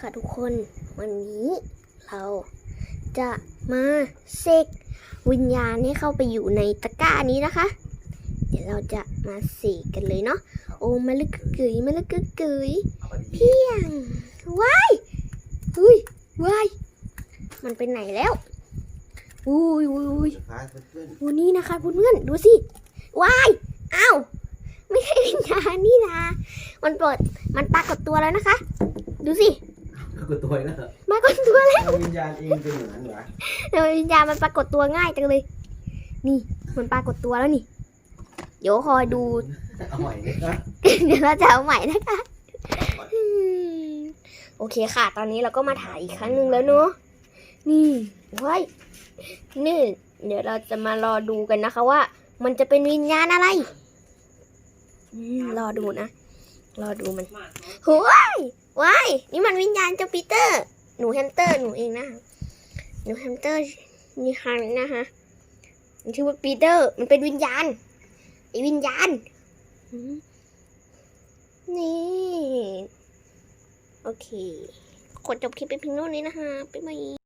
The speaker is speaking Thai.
ค่ะทุกคนวันนี้เราจะมาเสกวิญญาณให้เข้าไปอยู่ในตะกร้านี้นะคะ เดี๋ยวเราจะมาเสกกันเลยเนาะโอ้มาลึกกึ๋ยมาลึกกึกกึ๋ยเพียงว้ายอุ้ยว้ายมันไปไหนแล้วอุ้ยอุ้ยอุ้ยนวันนี้นะคะเพื่อนๆดูสิว้ายอ้าวไม่ใช่วิญญาณนี่นะมันเปิดมันปรากฏตัวแล้วนะคะ ดูสิ ๆก็ตัวนะปรากฏตัวแล้วเอาวิญญาณเองเป็นอย่างนั้นเหรอทำไมวิญญาณมันปรากฏตัวง่ายจังเลย นี่มันปรากฏตัวแล้วนี่ เดี๋ยวคอยดู เอาใหม่นะครับเดี๋ยวเราจะเอาใหม่นะคะอืมโอเคค่ะ ตอนนี้เราก็มาถ่ายอีกครั้งหนึ่งแล้วเนาะ นี่ไว้ยนี่ เดี๋ยวเราจะมารอดูกันนะคะว่า มันจะเป็นวิญญาณอะไรอืมรอดูนะ รอดูมันหัวาย ว้ายนี่มันวิญญาณเจ้าปีเตอร์ หนูแฮมสเตอร์หนูเองนะหนูแฮมสเตอร์นี่ฮันนะคะมันชื่อว่าปีเตอร์ มันเป็นวิญญาณไอ้วิญญาณนี่โอเคกดจบคลิปไปเพียงเท่านี้นะคะบ๊ายบา